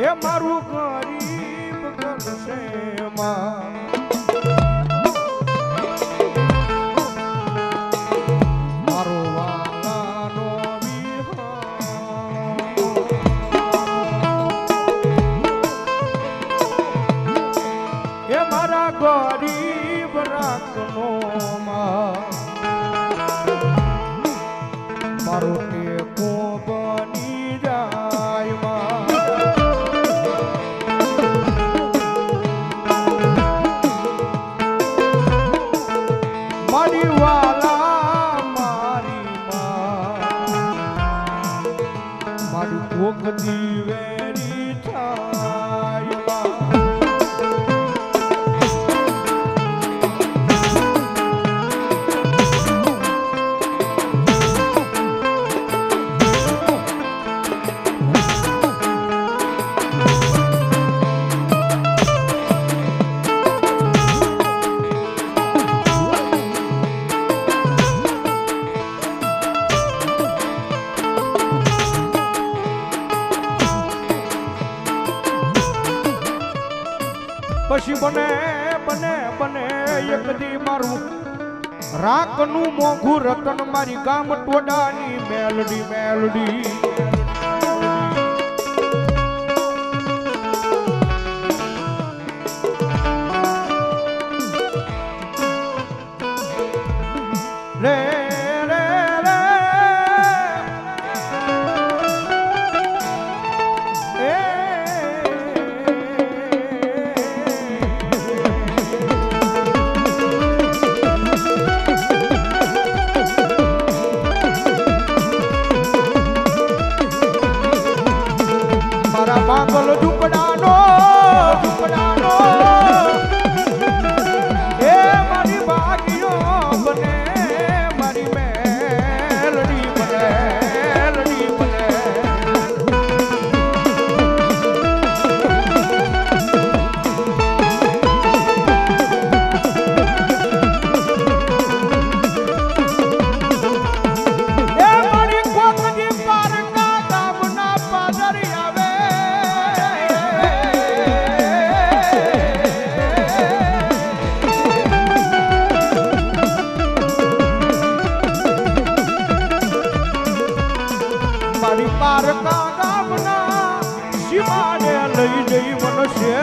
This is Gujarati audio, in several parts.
એ મારું ગરીબ પછી બને બને બને, એક દી મારું રાખનું મોઘું રતન મારી ગામ ટોડાની મેલડી મેલડી.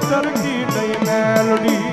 તરકી નહીં મેલડી.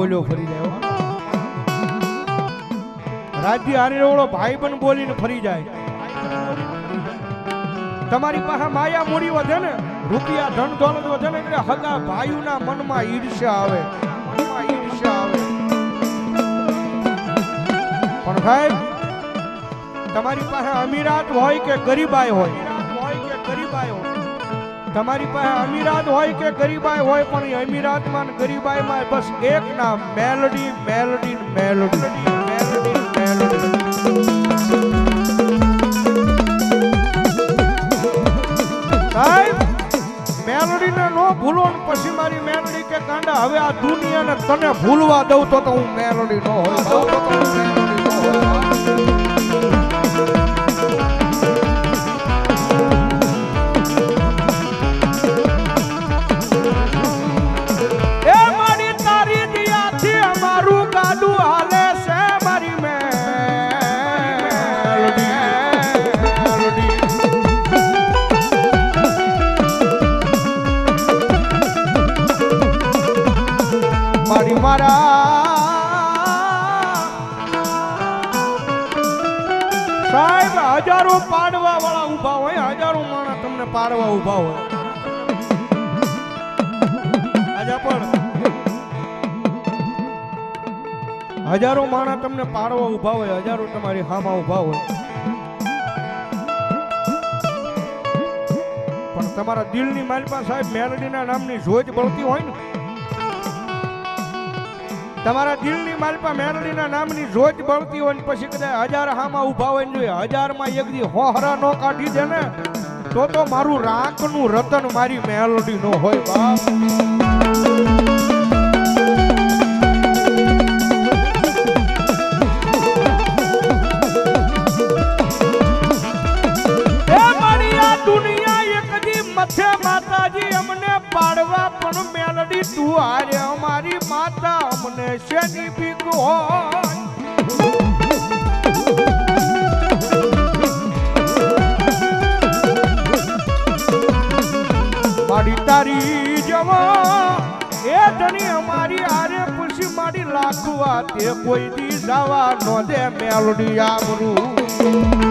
બોલ્યો ફરી જાય. રાજ્ય હારી ભાઈ પણ બોલીને ફરી જાય. તમારી પાસે માયા મૂડી વધે ને, રૂપિયા ધન દોલત વધે ને, એટલે હગા ભાઈઓના મનમાં ઈર્ષ્યા આવે. મનમાં ઈર્ષ્યા આવે. પણ સાહેબ તમારી પાસે અમીરાત હોય કે ગરીબાઈ હોય? તમારી પાસે અમીરાત હોય કે ગરીબાઈ હોય, પણ અમીરાતમાં ગરીબાઈમાં બસ એક નામ, મેલડી મેલડી મેલડી. મેલડી મેલડીને ન ભૂલો ને પછી મારી મેલડી કે, કાંડા, હવે આ દુનિયાને તને ભૂલવા દઉં તો તો હું મેલડી નો હોય હજારો પાડવા વાળા ઊભા હોય, હજારો માણસ તમને પાડવા ઊભા હોય. હજારો માણસ તમને પાડવા ઊભા હોય, હજારો તમારી હામાં ઊભા હોય. પણ તમારા દિલની માલપા સાહેબ મેલડીના નામની જોજ બળતી હોય ને તમારા દિલની માલપા મેલડીના નામની રોજ બળતી હોય પછી કદાચ હજાર હામાં ઊભા હોય ને હજારમાં એક દી હોહરા નો કાઢી દે ને, તો તો મારું રાંકનું રતન મારી મેલડી નો હોય બાપ. માતાજી અમને પાડવા પણ મેલડી તું હારે માતા અમને શેની બીક હોય? મારી તારી જવા, એ ધણી અમારી આરે પૂછી મારી લાખવા, તે કોઈ દી જવા નો દે મેલડી આમરું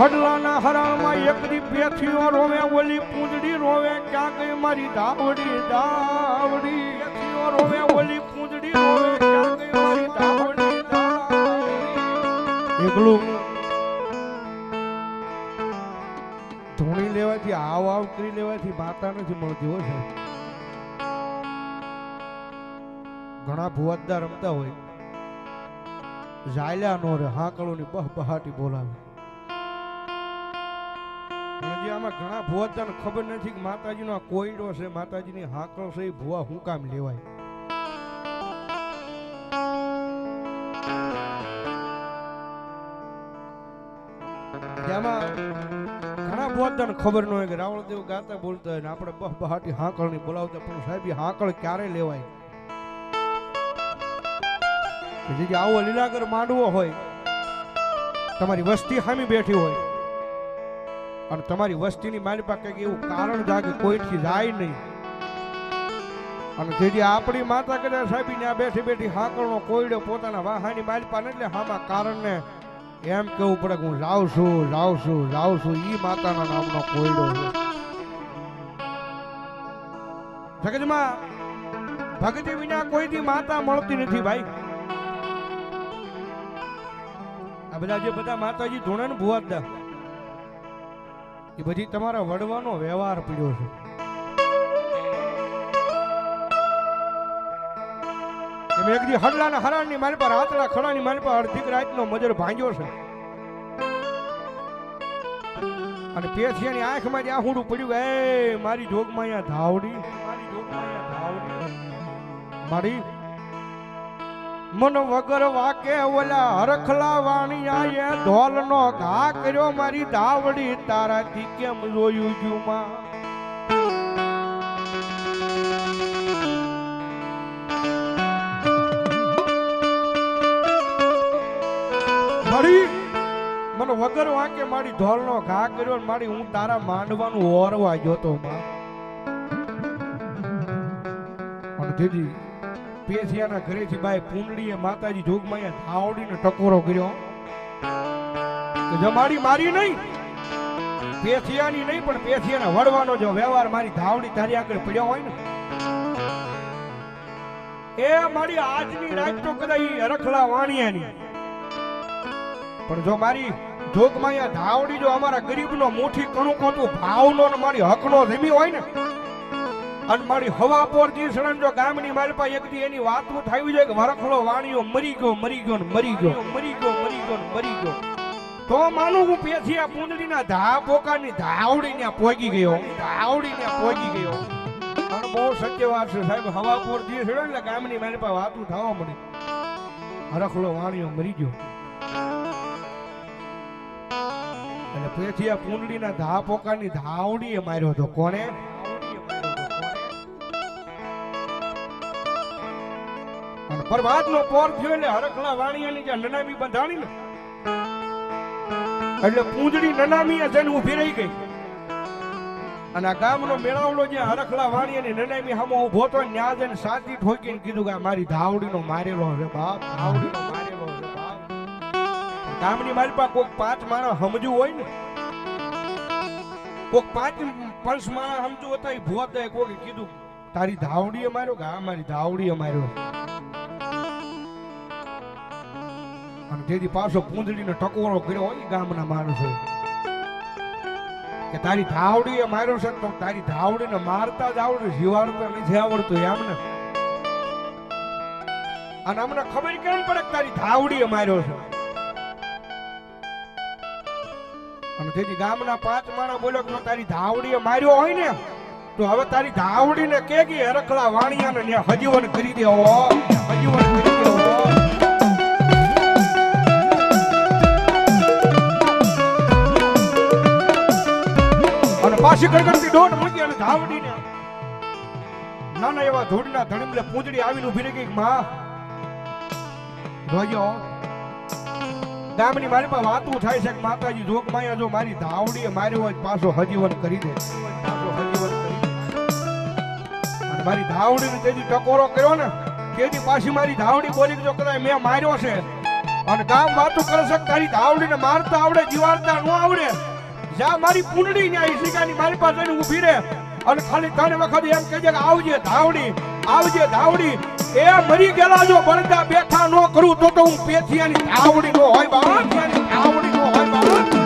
હડલાના હરામાં એક દી પેથીઓ રોવે ઓલી પૂંજડી રોવે ક્યાં ગઈ મારી દાવડી પેથીઓ રોવે ઓલી પૂંજડી રોવે લેવાથી આવ આવ લેવાથી માતા નથી મળતી હોય ઘણા ભુવાદદાર રમતા હોય. ઝાયલા નો રે, હાકળોની બહ બહાટી બોલાવે. આમાં ઘણા ભુવાદાને ખબર નથી કે માતાજીનો આ કોયડો છે, માતાજીની હાકળો છે, એ ભુવા હું કામ લેવાય? ઘણા ભુવાદાને ખબર ન હોય કે રાવણદેવ ગાતા બોલતા હોય ને આપણે બહ બહાટી હાકળની બોલાવતા પણ સાહેબ હાકળ ક્યારે લેવાય? જે આવો લીલાગર માંડવો હોય, તમારી વસ્તી હામી બેઠી હોય અને તમારી વસ્તીની મારી પાસે એવું કારણ જાગે, કોઈથી જાય નહીં. અને જેથી આપણી માતા કદાચ સાહેબ ત્યાં બેઠી બેઠી હાંકળનો કોયડો પોતાના વાહાની મારી પાસે એટલે હામાં કારણને એમ કેવું પડે કે હું લાવશું લાવશું છું ઈ માતાના નામનો કોયડો છે. જગતમાં ભક્તિ વિના કોઈથી માતા મળતી નથી ભાઈ. આ બધા જે બધા માતાજી ધૂણે ને ભુવાદા એ બધી તમારા વડવાનો વ્યવહાર પડ્યો છે. એમ એક દી હડલાના હરાણની મારી પર હાથલા ખડાની મારી પર અડધી રાતનો મજર ભાંગ્યો છે. અને પેથિયાની આંખમાં જ્યાં હુંડું પડ્યું, એ, મારી જોગમાં અહીંયા ધાવડી, મારી જોગમાં અહીંયા ધાવડી, મારી મન વગર વાકે ઓલા હરખલા વાણિયાએ ધોલનો ઘા કર્યો મારી ધાવડી તારાથી કેમ જોયું જુમાં મને વગર વાંકે મારી ધોલનો ઘા કર્યો મારી હું તારા માંડવાનું ઓરવા જોતો માં. દીદી પેથિયાના ઘરેથી બાય પૂંડળીએ માતાજી જોગમાં ધાવડીને ટકોરો કર્યો. જમાડી મારી નહીં. પેથિયાની નહીં, પણ પેથિયાના વડવાનો જો વ્યવહાર મારી ધાવડી તારી આગળ પડ્યો હોય ને. એ મારી આજની રાત તો કદાચ રખલા વાણિયાની. પણ જો મારી જોગમાયા ધાવડી જો અમારા ગરીબનો મોઠી કણું કોતું ભાવનો મારી હકનો જમી હોય ને અને મારી હવા પોર જી સડન જો ગામની મારી પાસે એક દી એની વાતો થાવી જોઈએ કે વરખલો વાણીઓ મરી ગયો મરી ગયો મરી ગયો મરી ગયો મરી ગયો મરી ગયો. તો માનું હું પેથી આ પૂંદડીના ધા પોકાની ધાવડી ને પોગી ગયો. ધાવડી ને પોગી ગયો. અને બહુ સત્ય વાત છે સાહેબ, હવા પોર જી સડે એટલે ગામની મારી પાસે વાતું થવા મળી હરખલો વાણીઓ મરી ગયો. અને પેથી આ પૂંદડીના ધા પોકાની ધાવડીએ માર્યો હતો કોણે? અને પ્રભાતનો પોર થયો એટલે હરખલા વાણિયાની જે નનામી બંધાણી ને, એટલે પૂંજડી નનામી જઈને ઊભી રહી ગઈ. અને આ ગામનો મેળાવડો જે હરખલા વાણિયાની નનામી હામો ઊભો તો ન્યા જઈને સાચી ઠોકીને કીધું કે આ મારી ધાવડીનો મારેલો હવે બાપ, ધાવડીનો મારેલો હવે બાપ. ગામની મારી પાસે કોઈક પાંચ માણસ સમજવું હોય ને, કોઈક પાંચ પંચ માણસ સમજવું હતા એ ભૂત કોઈ કીધું, તારી ધાવડીએ માર્યો કે હા મારી ધાવડીએ માર્યો. તેથી પાછો પૂંજડીનો ટકોરો કર્યો હોય ગામના માણસો કે તારી ધાવડીએ માર્યો છે તો તારી ધાવડીને મારતા જ આવડે જીવાડતા નથી આવડતું એમને અને અમને ખબર કેમ પડે તારી ધાવડીએ માર્યો છે? અને તેથી ગામના પાંચ માણસ બોલ્યો કે તારી ધાવડીએ માર્યો હોય ને, તો હવે તારી ધાવડીને કે કે હરખડા વાણિયાને હજીવન કરી દેવો, હજીવન કરી દેવો. મારી પાસે વાતું થાય છે માતાજી જોગ માયા જો મારી ધાવડીએ માર્યો હોય પાછો હજીવન કરી દે. પાછો હજીવન કરી મારી ધાવડીને તેથી ટકોરો કર્યો ને તેથી પાછી મારી ધાવડી બોલી જો કદાચ મેં માર્યો છે, અને ગામ વાતું કરે છે તારી ધાવડીને મારતા આવડે, જીવાડતા ન આવડે જ્યાં મારી પૂંડડી ને ઈશિકાની મારી પાસે ઊભી રહે અને ખાલી ત્રણ વખત એમ કહેજે કે આવજે ધાવડી આવજે ધાવડી. એ મરી ગયેલા જો બળતા બેઠા ન કરું તો તો હું પેથિયાની ધાવડી નો હોય બાબા ધાવડી નો હોય બાબા